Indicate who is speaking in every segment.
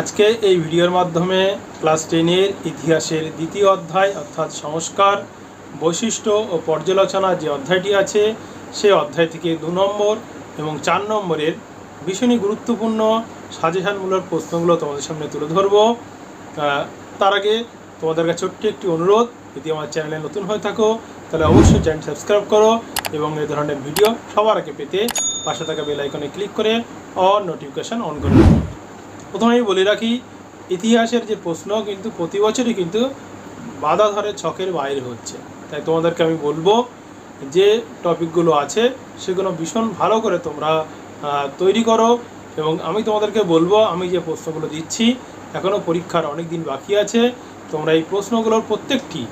Speaker 1: আজকে এই ভিডিওর মাধ্যমে ক্লাস টেনের ইতিহাসের দ্বিতীয় অধ্যায় অর্থাৎ সংস্কার, বৈশিষ্ট্য ও পর্যালোচনা যে অধ্যায়টি আছে সেই অধ্যায় থেকে দু নম্বর এবং চার নম্বরের ভীষণই গুরুত্বপূর্ণ সাজেশানমূলক প্রশ্নগুলো তোমাদের সামনে তুলে ধরবো। তার আগে তোমাদের কাছে ছোট্ট একটি অনুরোধ, যদি আমার চ্যানেলে নতুন হয়ে থাকো, তাহলে অবশ্যই চ্যানেল সাবস্ক্রাইব করো এবং এই ধরনের ভিডিও সবার আগে পেতে পাশে থাকা বেল আইকনে ক্লিক করে অল নোটিফিকেশান অন করে দেবো প্রথমেই বলে রাখি, ইতিহাসের যে প্রশ্ন কিন্তু প্রতি বছরই কিন্তু বাধা ধরে ছকের বাইরে হচ্ছে। তাই তোমাদেরকে আমি বলব যে টপিকগুলো আছে, সেগুলো ভীষণ ভালো করে তোমরা তৈরি করো এবং আমি তোমাদেরকে বলব, আমি যে প্রশ্নগুলো দিচ্ছি এখনও পরীক্ষার অনেক দিন বাকি আছে, তোমরা এই প্রশ্নগুলোর প্রত্যেকটি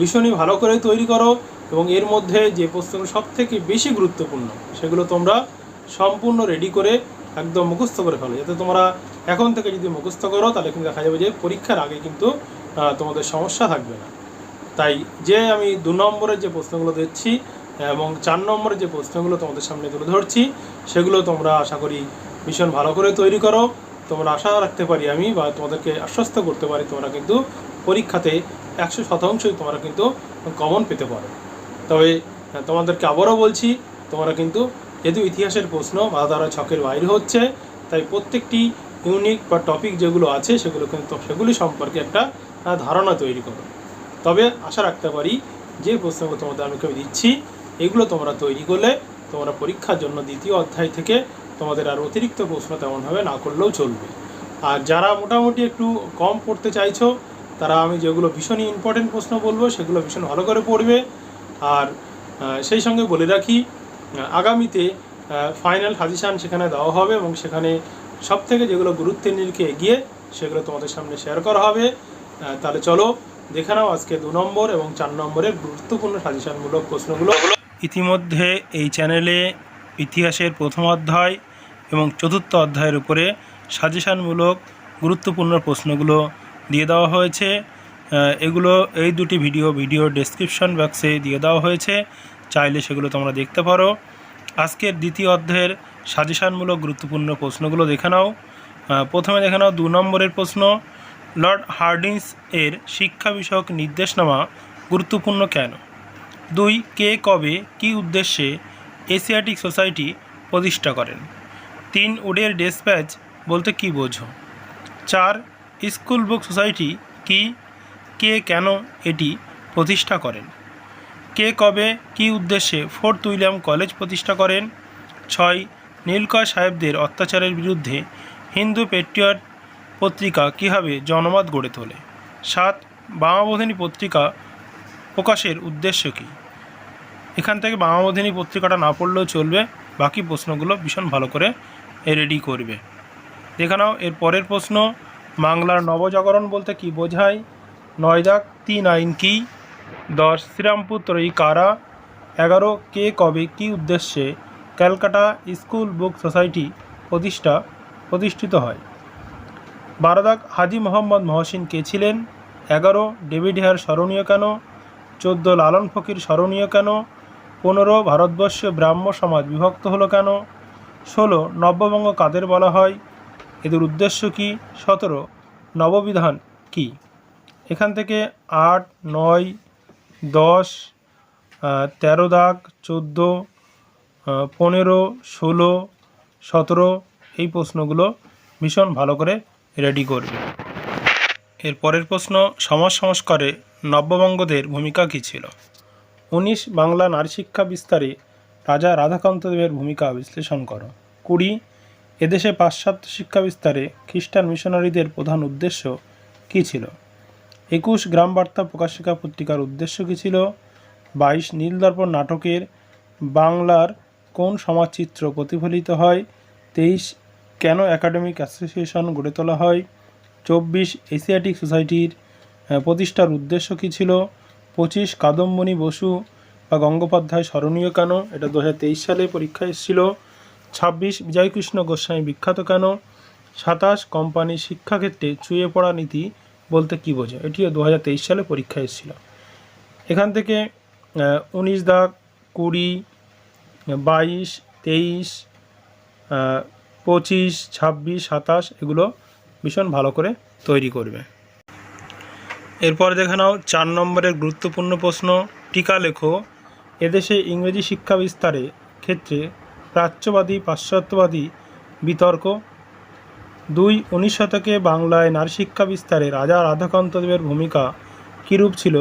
Speaker 1: ভীষণই ভালো করে তৈরি করো এবং এর মধ্যে যে প্রশ্নগুলো সব থেকে বেশি গুরুত্বপূর্ণ, সেগুলো তোমরা সম্পূর্ণ রেডি করে একদম মুখস্থ করে ফেলো। যাতে তোমরা এখন থেকে যদি মুখস্থ করো, তাহলে কিন্তু দেখা যাবে যে পরীক্ষার আগে কিন্তু তোমাদের সমস্যা থাকবে না। তাই যে আমি দু নম্বরের যে প্রশ্নগুলো দিচ্ছি এবং চার নম্বরের যে প্রশ্নগুলো তোমাদের সামনে তুলে ধরছি, সেগুলো তোমরা আশা করি ভীষণ ভালো করে তৈরি করো। তোমরা আশা রাখতে পারি আমি বা তোমাদেরকে আশ্বস্ত করতে পারি তোমরা কিন্তু পরীক্ষাতে একশো শতাংশই তোমরা কিন্তু কমন পেতে পারো। তবে তোমাদেরকে আবারও বলছি, তোমরা কিন্তু যেহেতু ইতিহাসের প্রশ্ন বা দ্বারা ছকের বাইরে হচ্ছে। তাই প্রত্যেকটি ইউনিক বা টপিক যেগুলো আছে সেগুলো কিন্তু সেগুলি সম্পর্কে একটা ধারণা তৈরি করো। তবে আশা রাখতে পারি, যে প্রশ্নগুলো তোমাদের আমি কেউ দিচ্ছি, এগুলো তোমরা তৈরি করলে তোমরা পরীক্ষার জন্য দ্বিতীয় অধ্যায় থেকে তোমাদের আর অতিরিক্ত প্রশ্ন তেমনভাবে না করলেও চলবে। আর যারা মোটামুটি একটু কম পড়তে চাইছো, তারা আমি যেগুলো ভীষণই ইম্পর্টেন্ট প্রশ্ন বলব, সেগুলো ভীষণ ভালো করে পড়বে। আর সেই সঙ্গে বলে রাখি আগামীতে ফাইনাল সাজেশান সেখানে দেওয়া হবে এবং সেখানে সব থেকে যেগুলো গুরুত্বের নিরিখে এগিয়ে, সেগুলো তোমাদের সামনে শেয়ার করা হবে। তাহলে চলো দেখে নাও আজকে দু নম্বর এবং চার নম্বরের গুরুত্বপূর্ণ সাজেশানমূলক প্রশ্নগুলো। ইতিমধ্যে এই চ্যানেলে ইতিহাসের প্রথম অধ্যায় এবং চতুর্থ অধ্যায়ের উপরে সাজেশানমূলক গুরুত্বপূর্ণ প্রশ্নগুলো দিয়ে দেওয়া হয়েছে। এগুলো, এই দুটি ভিডিও ভিডিও ডেসক্রিপশন বক্সে দিয়ে দেওয়া হয়েছে। চাইলে সেগুলো তোমরা দেখতে পারো। আজকের দ্বিতীয় অধ্যায়ের সাজেশানমূলক গুরুত্বপূর্ণ প্রশ্নগুলো দেখে নাও। প্রথমে দেখে নাও দু নম্বরের প্রশ্ন, লর্ড হার্ডিংস এর শিক্ষা বিষয়ক নির্দেশনামা গুরুত্বপূর্ণ কেন? দুই, কে কবে, কী উদ্দেশ্যে এশিয়াটিক সোসাইটি প্রতিষ্ঠা করেন? তিন, উডের ডেসপ্যাচ বলতে কী বোঝো? চার স্কুল বুক সোসাইটি কি, কে কেন এটি প্রতিষ্ঠা করেন? কে কবে, কী উদ্দেশ্যে ফোর্ট উইলিয়াম কলেজ প্রতিষ্ঠা করেন? ছয়, নীলকর সাহেবদের অত্যাচারের বিরুদ্ধে হিন্দু পেট্রিয়ট পত্রিকা কীভাবে জনমত গড়ে তোলে? সাত, বামাবোধিনী পত্রিকা প্রকাশের উদ্দেশ্য কী? এখান থেকে বামাবোধিনী পত্রিকাটা না পড়লেও চলবে, বাকি প্রশ্নগুলো ভীষণ ভালো করে রেডি করবে। দেখে নাও, এর পরের প্রশ্ন, বাংলার নবজাগরণ বলতে কি বোঝায়? নয় দাগ, তিন আইন কি? দশ, শ্রীরামপুর ত্রয়ী কারা? এগারো, কে কবে, কী উদ্দেশ্যে ক্যালকাটা স্কুল বুক সোসাইটি প্রতিষ্ঠা, প্রতিষ্ঠিত হয়? বারো দাগ হাজি মোহাম্মদ মহসিন কে ছিলেন? এগারো, ডেভিড হেয়ার স্মরণীয় কেন? চোদ্দ, লালন ফকির স্মরণীয় কেন? পনেরো, ভারতবর্ষে ব্রাহ্ম সমাজ বিভক্ত হলো কেন? ষোলো নব্যবঙ্গ কাদের বলা হয়? এদের উদ্দেশ্য কি? সতেরো, নববিধান কি? এখান থেকে আট, নয় দশ তেরো দাগ, চোদ্দ পনেরো, ষোলো, সতেরো, এই প্রশ্নগুলো ভীষণ ভালো করে রেডি করবে। এর পরের প্রশ্ন, সমাজ সংস্কারে নব্যবঙ্গদের ভূমিকা কী ছিল? উনিশ, বাংলা নারী শিক্ষা বিস্তারে রাজা রাধাকান্ত দেবের ভূমিকা বিশ্লেষণ করো। কুড়ি, এদেশে পাশ্চাত্য শিক্ষা বিস্তারে খ্রিস্টান মিশনারিদের প্রধান উদ্দেশ্য কী ছিল? একুশ গ্রাম বার্তা প্রকাশিকা পত্রিকার উদ্দেশ্য কী ছিল? বাইশ নীলদর্পণ নাটকের বাংলার কোন সমাজচিত্র প্রতিফলিত হয়? তেইশ কেন একাডেমিক অ্যাসোসিয়েশন গড়ে তোলা হয়? চব্বিশ এশিয়াটিক সোসাইটির প্রতিষ্ঠার উদ্দেশ্য কী ছিল? পঁচিশ কাদম্বনী বসু বা গঙ্গোপাধ্যায় স্মরণীয় কেন? এটা দু হাজার তেইশ সালে পরীক্ষায় এসেছিল। ছাব্বিশ বিজয়কৃষ্ণ গোস্বামী বিখ্যাত কেন? সাতাশ কোম্পানি শিক্ষাক্ষেত্রে চুয়ে পড়া নীতি বলতে কী বোঝে এটিও দু হাজার তেইশ সালে পরীক্ষায় এসেছিল। এখান থেকে উনিশ দাগ কুড়ি, বাইশ, তেইশ পঁচিশ, ছাব্বিশ, সাতাশ এগুলো ভীষণ ভালো করে তৈরি করবে। এরপর দেখে নাও, চার নম্বরের গুরুত্বপূর্ণ প্রশ্ন, টিকা লেখো। এদেশে ইংরেজি শিক্ষা বিস্তারে ক্ষেত্রে প্রাচ্যবাদী, পাশ্চাত্যবাদী বিতর্ক দুই উনিশ শতকে বাংলায় নারী শিক্ষা বিস্তারে রাজা রাধাকান্তদেবের ভূমিকা কীরূপ ছিল?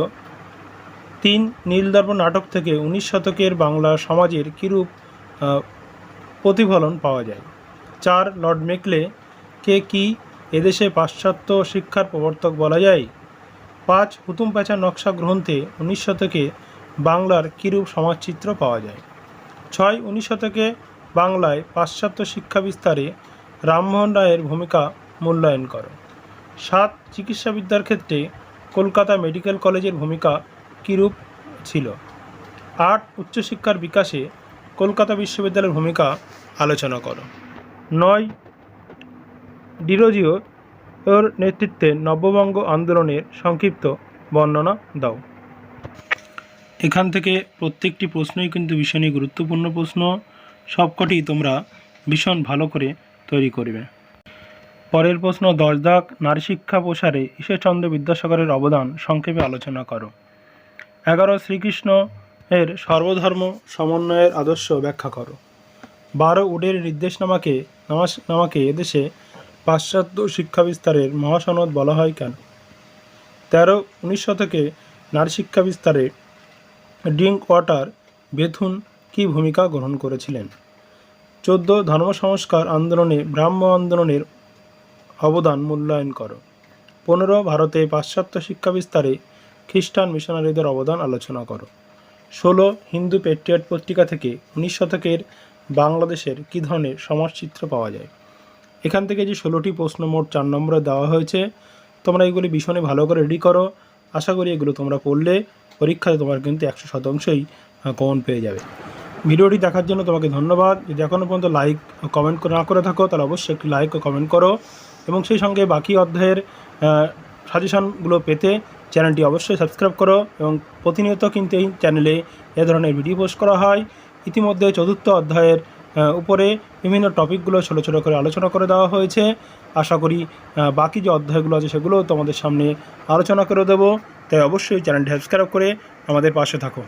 Speaker 1: তিন নীলদর্প নাটক থেকে উনিশ শতকের বাংলা সমাজের কীরূপ প্রতিফলন পাওয়া যায়? চার লর্ড মেকলে কে কি এদেশে পাশ্চাত্য শিক্ষার প্রবর্তক বলা যায়? পাঁচ হুতুম প্যাঁচা নকশা গ্রন্থে উনিশ শতকে বাংলার কিরূপ সমাজচিত্র পাওয়া যায়? ছয় উনিশ শতকে বাংলায় পাশ্চাত্য শিক্ষা বিস্তারে রামমোহন রায়ের ভূমিকা মূল্যায়ন করো সাত চিকিৎসাবিদ্যার ক্ষেত্রে কলকাতা মেডিকেল কলেজের ভূমিকা কিরূপ ছিল? আট উচ্চশিক্ষার বিকাশে কলকাতা বিশ্ববিদ্যালয়ের ভূমিকা আলোচনা করো। নয় ডিরোজিও ওর নেতৃত্বে নববঙ্গ আন্দোলনের সংক্ষিপ্ত বর্ণনা দাও। এখান থেকে প্রত্যেকটি প্রশ্নই কিন্তু ভীষণই গুরুত্বপূর্ণ প্রশ্ন। সবকটি তোমরা ভীষণ ভালো করে তৈরি করবে। পরের প্রশ্ন দশ দাগ নারী শিক্ষা প্রসারে ঈশ্বরচন্দ্র বিদ্যাসাগরের অবদান সংক্ষেপে আলোচনা করো। এগারো, শ্রীকৃষ্ণ এর সর্বধর্ম সমন্বয়ের আদর্শ ব্যাখ্যা করো। বারো উডের নির্দেশনামাকে নামাকে এদেশে পাশ্চাত্য শিক্ষা বিস্তারের মহাসনদ বলা হয় কেন? তেরো, উনিশ শতকে নারী শিক্ষা বিস্তারে ড্রিঙ্ক ওয়াটার বেথুন কী ভূমিকা গ্রহণ করেছিলেন? চোদ্দ ধর্ম সংস্কার আন্দোলনে ব্রাহ্ম আন্দোলনের অবদান মূল্যায়ন করো। পনেরো ভারতে পাশ্চাত্য শিক্ষা বিস্তারে খ্রিস্টান মিশনারিদের অবদান আলোচনা করো। ষোলো হিন্দু পেট্রিয়ট পত্রিকা থেকে উনিশ শতকের বাংলাদেশের কী ধরনের সমাজচিত্র পাওয়া যায়? এখান থেকে যে ষোলোটি প্রশ্ন মোট চার নম্বরে দেওয়া হয়েছে, তোমরা এগুলি ভীষণই ভালো করে রেডি করো। আশা করি এগুলো তোমরা পড়লে পরীক্ষায় তোমার কিন্তু একশো শতাংশই কমন পেয়ে যাবে। ভিডিওটি দেখার জন্য তোমাকে ধন্যবাদ। যদি এখনও পর্যন্ত লাইক কমেন্ট না করে থাকো, তাহলে অবশ্যই একটি লাইক ও কমেন্ট করো। এবং সেই সঙ্গে বাকি অধ্যায়ের সাজেশনগুলো পেতে চ্যানেলটি অবশ্যই সাবস্ক্রাইব করো এবং প্রতিনিয়ত কিন্তু এই চ্যানেলে এ ধরনের ভিডিও পোস্ট করা হয়। ইতিমধ্যে চতুর্থ অধ্যায়ের উপরে বিভিন্ন টপিকগুলো ছোটো ছোটো করে আলোচনা করে দেওয়া হয়েছে। আশা করি বাকি যে অধ্যায়গুলো আছে সেগুলো তোমাদের সামনে আলোচনা করে দেবো। তাই অবশ্যই চ্যানেলটি সাবস্ক্রাইব করে আমাদের পাশে থাকো।